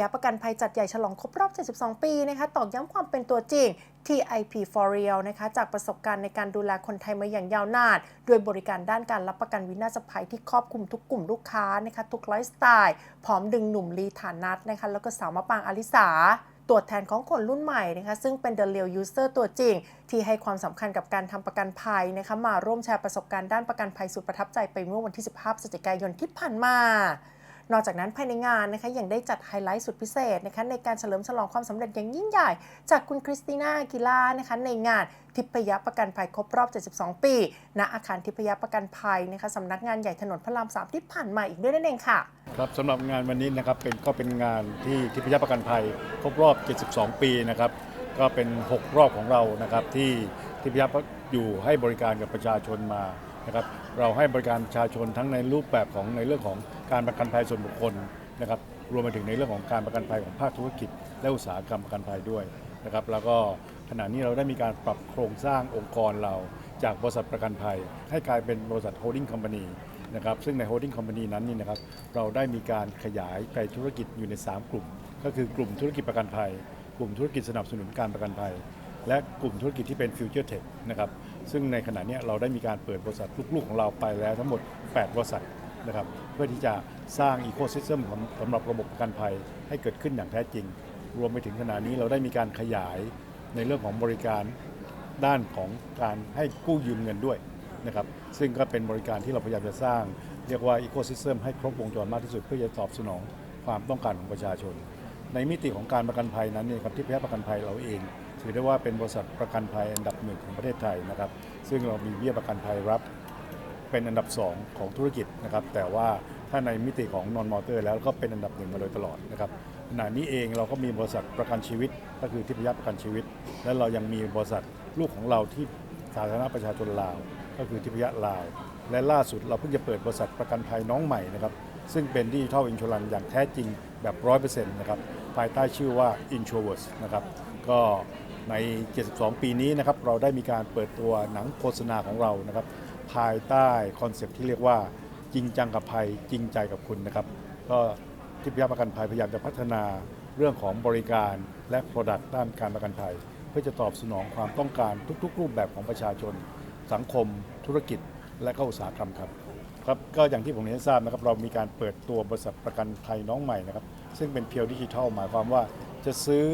ยะประกันภัยจัดใหญ่ฉลองครบรอบ 72 ปีนะคะตอกย้ำความเป็นตัวจริง TIP for real นะคะจากประสบการณ์ในการดูแลคนไทยมาอย่างยาวนานด้วยบริการด้านการรับประกันวินาศภัยที่ครอบคลุมทุกกลุ่มลูกค้านะคะทุกไลฟ์สไตล์พร้อมดึงหนุ่มลีฐานัทนะคะแล้วก็สาวมะปางอลิสาตัวแทนของคนรุ่นใหม่นะคะซึ่งเป็น The Real User ตัวจริง ที่ให้ความสำคัญกับการทำประกันภัยนะคะมาร่วมแชร์ประสบการณ์ด้านประกันภัยสุดประทับใจไปเมื่อวันที่ 15พฤศจิกายนที่ผ่านมา นอกจากนั้นภายในงานนะคะยังได้จัดไฮไลท์สุดพิเศษนะคะในการเฉลิมฉลองความสำเร็จอย่างยิ่งใหญ่ จากคุณคริสติน่าอากิล่านะคะในงานทิพยประกันภัยครบรอบ 72 ปีณอาคารทิพยประกันภัยนะคะสำนักงานใหญ่ถนนพระรามสามที่ผ่านมาอีกด้วยนั่นเองค่ะครับสำหรับงานวันนี้นะครับเป็นก็เป็นงานที่ทิพยประกันภัยครบรอบ 72 ปีนะครับก็เป็น 6 รอบของเรานะครับที่ทิพยอยู่ให้บริการกับประชาชนมา นะครับเราให้บริการประชาชนทั้งในรูปแบบของในเรื่องของการประกันภัยส่วนบุคคลนะครับรวมไปถึงในเรื่องของการประกันภัยของภาคธุรกิจ และอุตสาหกรรมประกันภัยด้วยนะครับแล้วก็ขณะนี้เราได้มีการปรับโครงสร้างองค์กรเราจากบริษัทประกันภัย ให้กลายเป็นบริษัทโฮลดิ้งคอมพานีนะครับซึ่งใน holding company นั้นนี่นะครับเราได้มีการขยายไปธุรกิจอยู่ใน 3 กลุ่ม ก็คือกลุ่มธุรกิจประกันภัย กลุ่มธุรกิจสนับสนุนการประกันภัย และกลุ่มธุรกิจที่เป็น future tech นะครับ ซึ่งในขณะนี้เราได้มีการเปิดบริษัทลูกๆของเราไปแล้วทั้งหมด 8 บริษัทนะครับเพื่อที่จะสร้าง ecosystem ของสำหรับระบบประกันภัยให้เกิดขึ้นอย่างแท้จริง รวมไปถึงขณะนี้เราได้มีการขยายในเรื่องของบริการด้านของการให้กู้ยืมเงินด้วยนะครับซึ่งก็เป็นบริการที่เราพยายามจะสร้าง เรียกว่าอีโคซิสเต็มให้ครบวงจรมากที่สุดเพื่อจะตอบสนองความต้องการของประชาชน ในมิติของการประกันภัยนั้นเนี่ยครับที่แพ้ประกันภัยเราเอง ถือได้ว่าเป็นบริษัทประกันภัยอันดับหนึ่งของประเทศไทยนะครับ ซึ่งเรามีเบี้ยประกันภัยรับเป็นอันดับ 2 ของธุรกิจนะครับ แต่ว่าถ้าในมิติของนอนมอเตอร์แล้วก็เป็นอันดับหนึ่งมาโดยตลอดนะครับขณะนี้เองเราก็มีบริษัทประกันชีวิต ก็คือทิพยประกันชีวิต และเรายังมีบริษัทลูกของเราที่สาธารณประชาชนลาว ก็คือทิพยลาว และล่าสุดเราเพิ่งจะเปิดบริษัทประกันภัยน้องใหม่นะครับซึ่งเป็นดิจิทัลอินช r รันอย่างแท้จริงแบบ 100%นะครับภายใต้ชื่อว่า i n s u r e r s นะครับก็ ใน 72 ปีนี้นะครับเราได้มีการเปิดตัวหนังโฆษณาของเรานะครับภายใต้คอนเซปต์ที่เรียกว่าจริงจังกับภัยจริงใจกับคุณนะครับก็ทิพยประกันภัยพยายามจะพัฒนาเรื่องของบริการและ Product ด้านการประกันภัย เพื่อจะตอบสนองความต้องการทุก ๆ รูปแบบของประชาชน สังคม ธุรกิจ และก็อุตสาหกรรมครับครับก็อย่างที่ผมเรียนทราบนะครับเรามีการเปิดตัวบริษัทประกันภัยน้องใหม่นะครับซึ่งเป็นเพียวดิจิทัลหมายความว่าจะซื้อ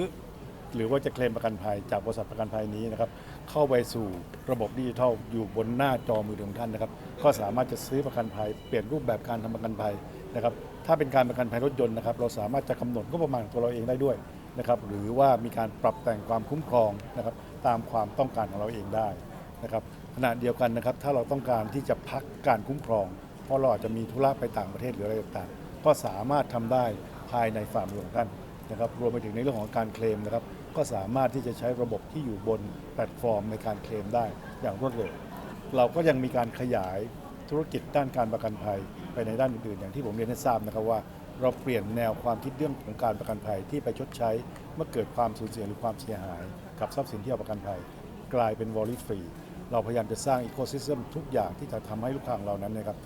หรือว่าจะเคลมประกันภัยจากบริษัทประกันภัยนี้นะครับเข้าไปสู่ระบบดิจิทัลอยู่บนหน้าจอมือถือของท่านนะครับก็สามารถจะซื้อประกันภัย เปลี่ยนรูปแบบการทำประกันภัยนะครับถ้าเป็นการประกันภัยรถยนต์นะครับเราสามารถจะกำหนดก็ประมาณของตัวเราเองได้ด้วยนะครับหรือว่ามีการปรับแต่งความคุ้มครองนะครับตามความต้องการของเราเองได้นะครับขณะเดียวกันนะครับถ้าเราต้องการที่จะพักการคุ้มครอง เพราะเราอาจจะมีธุระไปต่างประเทศหรืออะไรต่างๆ ก็สามารถทำได้ภายในฝ่ามือของท่านนะครับรวมไปถึงในเรื่องของการเคลมนะครับ ก็สามารถที่จะใช้ระบบที่อยู่บนแพลตฟอร์มในการเคลมได้อย่างรวดเร็ว เราก็ยังมีการขยายธุรกิจด้านการประกันภัยไปในด้านอื่นๆ อย่างที่ผมเรียนให้ทราบนะครับว่า เราเปลี่ยนแนวความคิดเรื่องของการประกันภัยที่ไปชดใช้เมื่อเกิดความสูญเสียหรือความเสียหาย กับทรัพย์สินที่เราประกันภัย กลายเป็นวอลลี่ฟรีเราพยายามจะสร้างอีโคซิสเต็มทุกอย่างที่จะทำให้ลูกค้าของเรานั้นนะครับ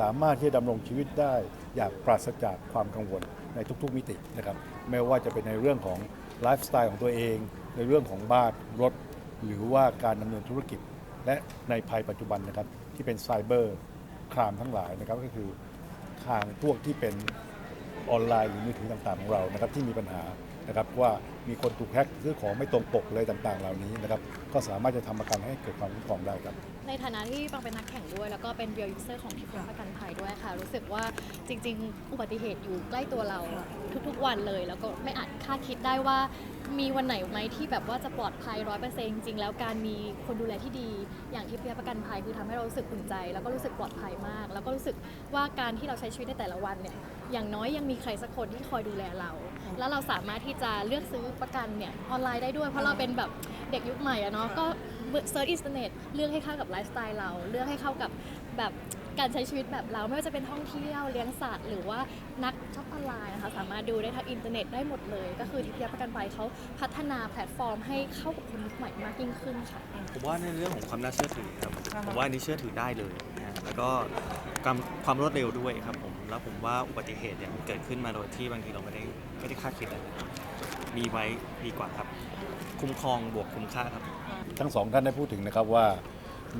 สามารถที่จะดำรงชีวิตได้อย่างปราศจากความกังวลในทุกๆมิตินะครับไม่ว่าจะเป็นในเรื่องของ ไลฟ์สไตล์ของตัวเอง ในเรื่องของบ้านรถ หรือว่าการดำเนินธุรกิจ และในภัยปัจจุบันนะครับ ที่เป็นไซเบอร์ครามทั้งหลายนะครับ ก็คือทางพวกที่เป็นออนไลน์หรือมือถือต่างๆของเรานะครับที่มีปัญหา นะครับว่ามีคนถูกแฮ็กซื้อของไม่ตรงปกอะไรต่างๆ เหล่านี้นะครับก็สามารถจะทำประกันให้เกิดความคุ้มครองได้ครับ ในฐานะที่ปังเป็นนักแข่งด้วย แล้วก็เป็น real user ของทิพยประกันภัยด้วยค่ะ รู้สึกว่าจริง ๆ อุบัติเหตุอยู่ใกล้ตัวเราทุกๆวันเลย แล้วก็ไม่อาจคาดคิดได้ว่า มีวันไหนไหมที่แบบว่าจะปลอดภัยร้อยเปอร์เซ็นต์จริงๆแล้วการมีคนดูแลที่ดี อย่างทิพยประกันภัยคือทำให้เรารู้สึกอุ่นใจ แล้วก็รู้สึกปลอดภัยมาก แล้วก็รู้สึกว่าการที่เราใช้ชีวิตในแต่ละวันเนี่ยอย่างน้อยยังมีใครสักคนที่คอยดูแลเรา แล้วเราสามารถที่จะเลือกซื้อประกันเนี่ยออนไลน์ได้ด้วยเพราะเราเป็นแบบเด็กยุคใหม่อะเนาะก็ เซิร์ชอินเทอร์เน็ตเลือกให้เข้ากับไลฟ์สไตล์เรา เลือกให้เข้ากับแบบการใช้ชีวิตแบบเราไม่ว่าจะเป็นท่องเที่ยวเลี้ยงสัตว์หรือว่านักช็อปออนไลน์นะคะสามารถดูได้ทางอินเทอร์เน็ตได้หมดเลย ก็คือทิพยประกันภัยเขาพัฒนาแพลตฟอร์มให้เข้ากับคนยุคใหม่มากยิ่งขึ้นค่ะ ผมว่าในเรื่องของความน่าเชื่อถือครับผมว่าอันนี้เชื่อถือได้เลยนะฮะแล้วก็ความความรวดเร็วด้วยครับผมแล้วผมว่าอุบัติเหตุเนี่ยมันเกิดขึ้นมาโดยที่บางทีเราไม่ได้ไม่ได้คาดคิดเลยนะ มีไว้ดีกว่าครับ คุ้มครองบวกคุ้มค่าครับ ทั้งสองท่านได้พูดถึงนะครับว่า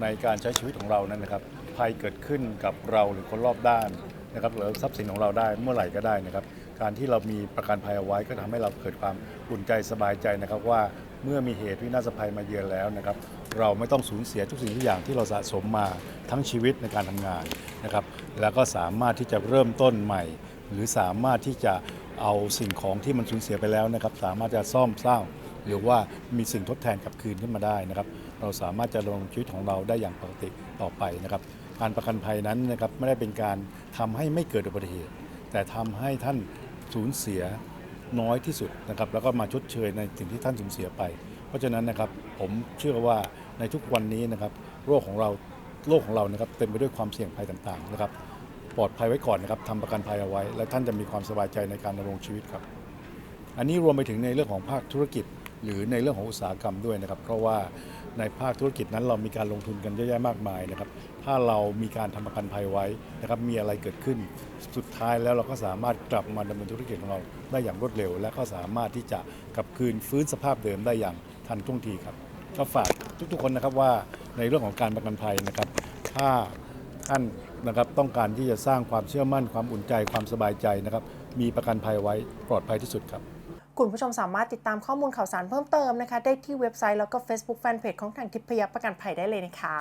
ในการใช้ชีวิตของเรานั้นนะครับภัยเกิดขึ้นกับเราหรือคนรอบด้านนะครับหรือทรัพย์สินของเราได้เมื่อไหร่ก็ได้นะครับ การที่เรามีประกันภัยเอาไว้ก็ทำให้เราเกิดความอุ่นใจสบายใจนะครับว่าเมื่อมีเหตุวินาศภัยมาเยือนแล้วนะครับ เราไม่ต้องสูญเสียทุกสิ่งทุกอย่างที่เราสะสมมาทั้งชีวิตในการทำงานนะครับ แล้วก็สามารถที่จะเริ่มต้นใหม่ หรือสามารถที่จะ เอาสิ่งของที่มันสูญเสียไปแล้วนะครับ สามารถจะซ่อมสร้างหรือว่ามีสิ่งทดแทนกลับคืนขึ้นมาได้นะครับ เราสามารถจะดำรงชีวิตของเราได้อย่างปกติต่อไปนะครับการประกันภัยนั้นนะครับไม่ได้เป็นการทำให้ไม่เกิดอุบัติเหตุ แต่ทำให้ท่านสูญเสียน้อยที่สุดนะครับ แล้วก็มาชดเชยในสิ่งที่ท่านสูญเสียไป เพราะฉะนั้นนะครับผมเชื่อว่าในทุกวันนี้นะครับโรคของเราโลกของเรานะครับเต็มไปด้วยความเสี่ยงภัยต่างๆนะครับ ปลอดภัยไว้ก่อนนะครับทำประกันภัยเอาไว้ และท่านจะมีความสบายใจในการดำรงชีวิตครับ อันนี้รวมไปถึงในเรื่องของภาคธุรกิจ หรือในเรื่องของอุตสาหกรรมด้วยนะครับ เพราะว่าในภาคธุรกิจนั้นเรามีการลงทุนกันเยอะแยะมากมายนะครับ ถ้าเรามีการทำประกันภัยไว้นะครับ มีอะไรเกิดขึ้น สุดท้ายแล้วเราก็สามารถกลับมาดำเนินธุรกิจของเราได้อย่างรวดเร็ว และก็สามารถที่จะกลับคืนฟื้นสภาพเดิมได้อย่างทันท่วงทีครับ ก็ฝากทุกๆคนนะครับว่าในเรื่องของการประกันภัยนะครับ ถ้า ท่านนะครับต้องการที่จะสร้างความเชื่อมั่น ความอุ่นใจความสบายใจนะครับ มีประกันภัยไว้ปลอดภัยที่สุดครับ คุณผู้ชมสามารถติดตามข้อมูลข่าวสารเพิ่มเติมนะคะ ได้ที่เว็บไซต์แล้วก็ Facebook Fanpage ของทางทิพยประกันภัยได้เลยนะคะ